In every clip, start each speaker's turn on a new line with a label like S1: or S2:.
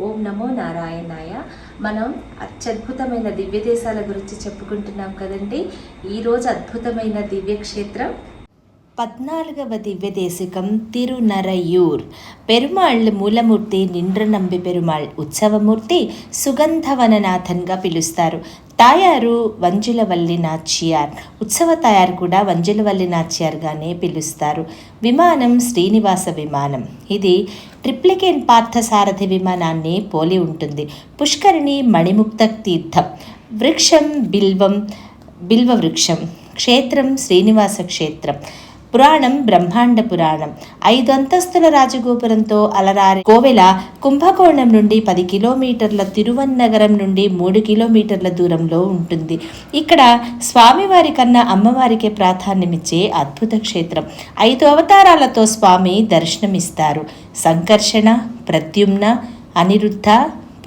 S1: ఓం నమో నారాయణాయ. మనం అత్యద్భుతమైన దివ్య దేశాల గురించి చెప్పుకుంటున్నాం కదండి. ఈరోజు అద్భుతమైన దివ్యక్షేత్రం
S2: పద్నాలుగవ దివ్యదేశికం తిరునరయూర్ పెరుమాళ్ మూలమూర్తి నిండ్రనంబి పెరుమాళ్ ఉత్సవమూర్తి సుగంధవననాథన్గా పిలుస్తారు. తాయారు వంజులవల్లి నాచ్యార్. ఉత్సవ తాయారు కూడా వంజులవల్లి నాచ్యార్గానే పిలుస్తారు. విమానం శ్రీనివాస విమానం. ఇది ట్రిప్లికేన్ పార్థసారథి విమానాన్ని పోలి ఉంటుంది. పుష్కరిణి మణిముక్త తీర్థం. వృక్షం బిల్వం బిల్వ వృక్షం క్షేత్రం శ్రీనివాస క్షేత్రం. పురాణం బ్రహ్మాండ పురాణం. ఐదు అంతస్తుల రాజగోపురంతో అలరారి కోవెల కుంభకోణం నుండి పది కిలోమీటర్ల తిరువన్నగరం నుండి మూడు కిలోమీటర్ల దూరంలో ఉంటుంది. ఇక్కడ స్వామివారి కన్నా అమ్మవారికే ప్రాధాన్యమిచ్చే అద్భుత క్షేత్రం. ఐదు అవతారాలతో స్వామి దర్శనమిస్తారు. సంకర్షణ ప్రద్యుమ్న అనిరుద్ధ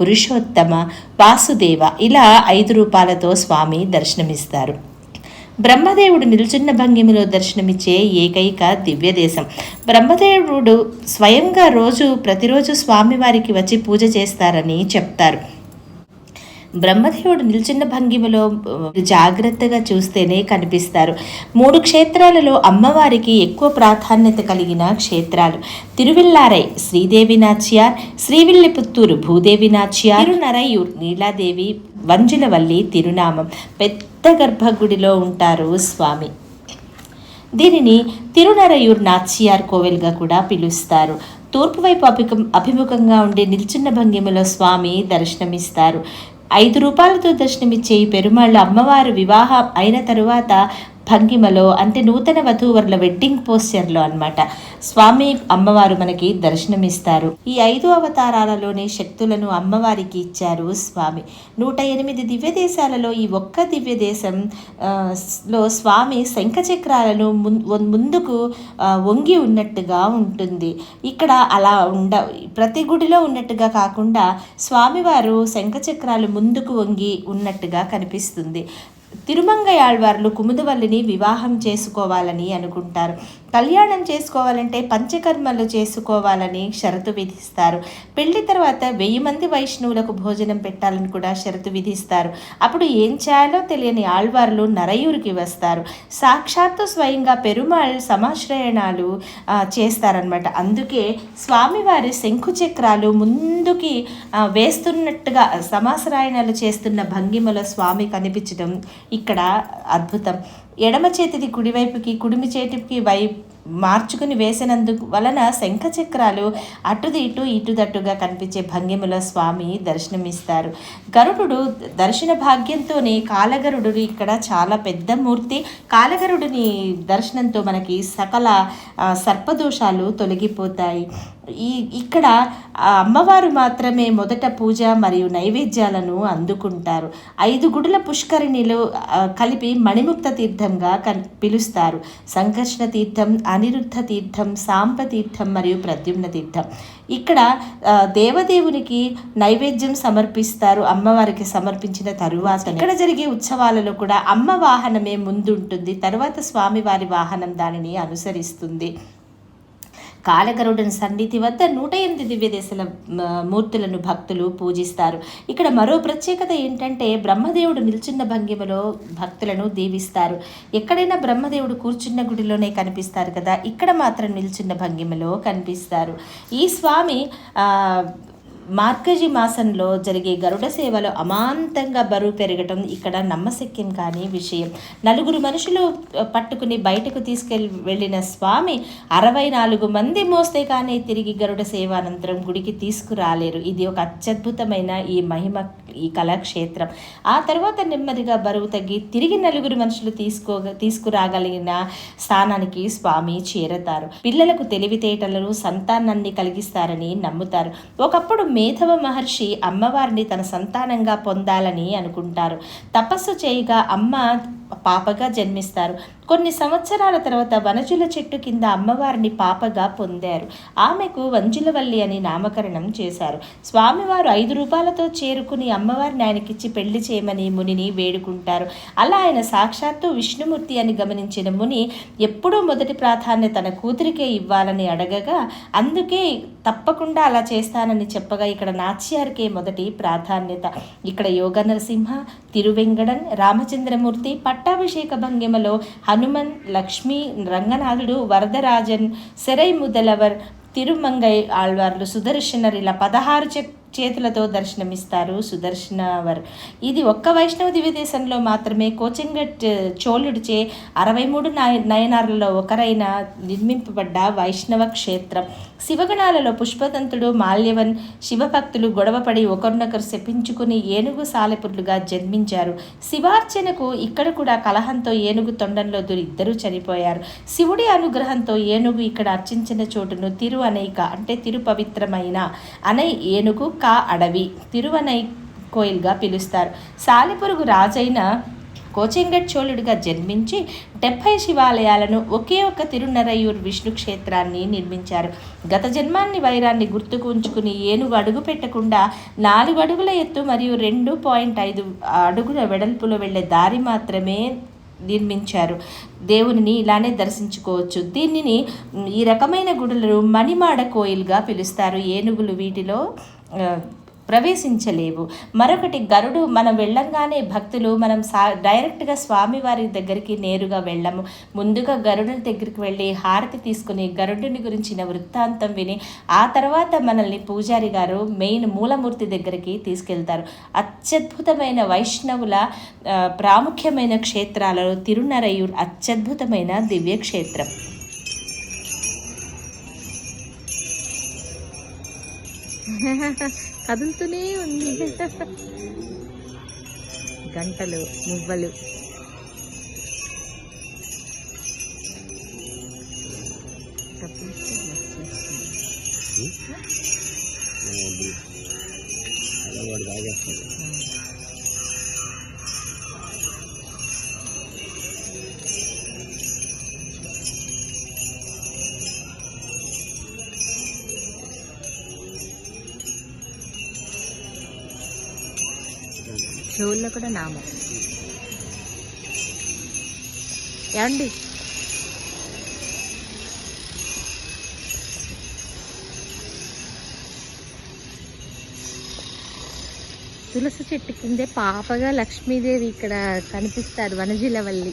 S2: పురుషోత్తమ వాసుదేవ ఇలా ఐదు రూపాలతో స్వామి దర్శనమిస్తారు. బ్రహ్మదేవుడు నిల్చున్న భంగిమలో దర్శనమిచ్చే ఏకైక దివ్యదేశం. బ్రహ్మదేవుడు స్వయంగా రోజు ప్రతిరోజు స్వామివారికి వచ్చి పూజ చేస్తారని చెప్తారు. బ్రహ్మదేవుడు నిల్చున్న భంగిమలో జాగ్రత్తగా చూస్తేనే కనిపిస్తారు. మూడు క్షేత్రాలలో అమ్మవారికి ఎక్కువ ప్రాధాన్యత కలిగిన క్షేత్రాలు. తిరువిల్లారై శ్రీదేవి నాచ్యార్ శ్రీవిల్లిపుత్తూరు భూదేవి నాచ్యార్ తిరునరయూర్ నీలాదేవి వంజులవల్లి తిరునామం పెద్ద గర్భగుడిలో ఉంటారు స్వామి. దీనిని తిరునరయూర్ నాచియార్ కోవెల్గా కూడా పిలుస్తారు. తూర్పు వైపు అభికం అభిముఖంగా ఉండే నిల్చున్న భంగిమలో స్వామి దర్శనమిస్తారు. ఐదు రూపాయలతో దర్శనమిచ్చే ఈ పెరుమాళ్ళు అమ్మవారు వివాహం అయిన తరువాత భంగిమలో అంటే నూతన వధూవరుల వెడ్డింగ్ పోస్చర్లో అన్నమాట. స్వామి అమ్మవారు మనకి దర్శనమిస్తారు. ఈ ఐదు అవతారాలలోని శక్తులను అమ్మవారికి ఇచ్చారు స్వామి. నూట ఎనిమిది దివ్య దేశాలలో ఈ ఒక్క దివ్య దేశం లో స్వామి శంఖచక్రాలను ముం- ముందుకు వంగి ఉన్నట్టుగా ఉంటుంది. ఇక్కడ అలా ఉండ ప్రతి గుడిలో ఉన్నట్టుగా కాకుండా స్వామివారు శంఖచక్రాలు ముందుకు వంగి ఉన్నట్టుగా కనిపిస్తుంది. తిరుమంగయాళ్వార్లు కుముదవల్లిని వివాహం చేసుకోవాలని అనుకుంటారు. కళ్యాణం చేసుకోవాలంటే పంచకర్మలు చేసుకోవాలని షరతు విధిస్తారు. పెళ్ళి తర్వాత వెయ్యి మంది వైష్ణవులకు భోజనం పెట్టాలని కూడా షరతు విధిస్తారు. అప్పుడు ఏం చేయాలో తెలియని ఆళ్వార్లు నరయూరికి వస్తారు. సాక్షాత్తు స్వయంగా పెరుమాళ్ సమాశ్రయణాలు చేస్తారనమాట అందుకే స్వామివారి శంకు చక్రాలు ముందుకి వేస్తున్నట్టుగా సమాశ్రయణాలు చేస్తున్న భంగిమలో స్వామి కనిపించడం ఇక్కడ అద్భుతం. ఎడమ చేతిది కుడివైపుకి కుడిమి చేతికి వై మార్చుకుని వేసినందుకు వలన శంఖ చక్రాలు అటుది ఇటు ఇటుదట్టుగా కనిపించే భంగిమలో స్వామి దర్శనమిస్తారు. గరుడు దర్శన భాగ్యంతోనే కాలగరుడు ఇక్కడ చాలా పెద్ద మూర్తి. కాలగరుడిని దర్శనంతో మనకి సకల సర్పదోషాలు తొలగిపోతాయి. ఈ ఇక్కడ అమ్మవారు మాత్రమే మొదట పూజ మరియు నైవేద్యాలను అందుకుంటారు. ఐదు గుడుల పుష్కరిణిలో కలిపి మణిముక్త తీర్థంగా కన్ పిలుస్తారు. సంకర్షణ తీర్థం అనిరుద్ధ తీర్థం సాంబ తీర్థం మరియు ప్రద్యుమ్న తీర్థం. ఇక్కడ దేవదేవునికి నైవేద్యం సమర్పిస్తారు. అమ్మవారికి సమర్పించిన తరువాత ఇక్కడ జరిగే ఉత్సవాలలో కూడా అమ్మ వాహనమే ముందుంటుంది. తరువాత స్వామివారి వాహనం దానిని అనుసరిస్తుంది. కాలగరుడని సన్నిధి వద్ద నూట ఎనిమిది దివ్య దేశాల మూర్తులను భక్తులు పూజిస్తారు. ఇక్కడ మరో ప్రత్యేకత ఏంటంటే బ్రహ్మదేవుడు నిల్చున్న భంగిమలో భక్తులను దీవిస్తారు. ఎక్కడైనా బ్రహ్మదేవుడు కూర్చున్న గుడిలోనే కనిపిస్తారు కదా ఇక్కడ మాత్రం నిల్చున్న భంగిమలో కనిపిస్తారు. ఈ స్వామి ఆ, మాసంలో జరిగే గరుడ సేవలో అమాంతంగా బరువు పెరగటం ఇక్కడ నమ్మశక్యం కాని విషయం. నలుగురు మనుషులు పట్టుకుని బయటకు తీసుకెళ్ళి వెళ్ళిన స్వామి అరవై నాలుగు మంది మోస్తే కానీ తిరిగి గరుడ సేవ అనంతరం గుడికి తీసుకురాలేరు. ఇది ఒక అత్యద్భుతమైన ఈ మహిమ ఈ కళాక్షేత్రం. ఆ తర్వాత నెమ్మదిగా బరువు తగ్గి తిరిగి నలుగురు మనుషులు తీసుకో తీసుకురాగలిగిన స్థానానికి స్వామి చేరతారు. పిల్లలకు తెలివితేటలను సంతానాన్ని కలిగిస్తారని నమ్ముతారు. ఒకప్పుడు మేధవ మహర్షి అమ్మవారిని తన సంతానంగా పొందాలని అనుకుంటారు. తపస్సు చేయగా అమ్మ పాపగా జన్మిస్తారు. కొన్ని సంవత్సరాల తర్వాత వనజుల చెట్టు కింద అమ్మవారిని పాపగా పొందారు. ఆమెకు వంజులవల్లి అని నామకరణం చేశారు. స్వామివారు ఐదు రూపాయలతో చేరుకుని అమ్మవారిని ఆయనకిచ్చి పెళ్ళి చేయమని మునిని వేడుకుంటారు. అలా ఆయన సాక్షాత్తు విష్ణుమూర్తి అని గమనించిన ముని ఎప్పుడూ మొదటి ప్రాధాన్యత తన కూతురికే ఇవ్వాలని అడగగా అందుకే తప్పకుండా అలా చేస్తానని చెప్పగా ఇక్కడ నాచ్యారికే మొదటి ప్రాధాన్యత. ఇక్కడ యోగ నరసింహ తిరువెంగడన్ రామచంద్రమూర్తి పట్ పట్టాభిషేక భంగిమలో హనుమన్ లక్ష్మీ రంగనాథుడు వరదరాజన్ సెరై ముదలవర్ తిరుమంగై ఆళ్వార్లు సుదర్శనర్ ఇలా పదహారు చెక్ చేతులతో దర్శనమిస్తారు సుదర్శనవర్ ఇది ఒక్క వైష్ణవ దివ్యదేశంలో మాత్రమే. కోచింగట్ చోళుడిచే అరవై మూడు నయ నయనార్లలో ఒకరైన నిర్మింపబడ్డ వైష్ణవ క్షేత్రం. శివగణాలలో పుష్పదంతుడు మాల్యవన్ శివభక్తులు గొడవపడి ఒకరినొకరు శపించుకుని ఏనుగు సాలెపుట్లుగా జన్మించారు. శివార్చనకు ఇక్కడ కూడా కలహంతో ఏనుగు తొండంలో దూరి ఇద్దరూ చనిపోయారు. శివుడి అనుగ్రహంతో ఏనుగు ఇక్కడ అర్చించిన చోటును తిరు అనేక అంటే తిరు పవిత్రమైన ఏనుగు కా అడవి తిరువనై కోయిల్గా పిలుస్తారు. సాలిపురుగు రాజైన కోచింగట్ చోళుడిగా జన్మించి డెబ్బై శివాలయాలను ఒకే ఒక తిరునరయూర్ విష్ణు క్షేత్రాన్ని నిర్మించారు. గత జన్మాన్ని వైరాన్ని గుర్తుకు ఉంచుకుని ఏనుగు అడుగు పెట్టకుండా నాలుగు అడుగుల ఎత్తు మరియు రెండు పాయింట్ ఐదు అడుగుల వెడల్పులో వెళ్ళే దారి మాత్రమే నిర్మించారు. దేవునిని ఇలానే దర్శించుకోవచ్చు. దీనిని ఈ రకమైన గుడులను మణిమాడ కోయిల్గా పిలుస్తారు. ఏనుగులు వీటిలో ప్రవేశించలేవు. మరొకటి గరుడు మనం వెళ్ళంగానే భక్తులు మనం సా డైరెక్ట్గా స్వామివారి దగ్గరికి నేరుగా వెళ్ళము. ముందుగా గరుడుని దగ్గరికి వెళ్ళి హారతి తీసుకుని గరుడుని గురించిన వృత్తాంతం విని ఆ తర్వాత మనల్ని పూజారి గారు మెయిన్ మూలమూర్తి దగ్గరికి తీసుకెళ్తారు. అత్యద్భుతమైన వైష్ణవుల ప్రాముఖ్యమైన క్షేత్రాలలో తిరునరయూర్ అత్యద్భుతమైన దివ్య
S1: కదులుతూనే ఉంది గంటలు మువ్వలు
S3: వాడు తాగేస్తాడు
S1: చెవుల్లో కూడా నామం. ఏమండి? తులసి చెట్టు కిందే పాపగా లక్ష్మీదేవి ఇక్కడ కనిపిస్తారు వనజిలవల్లి.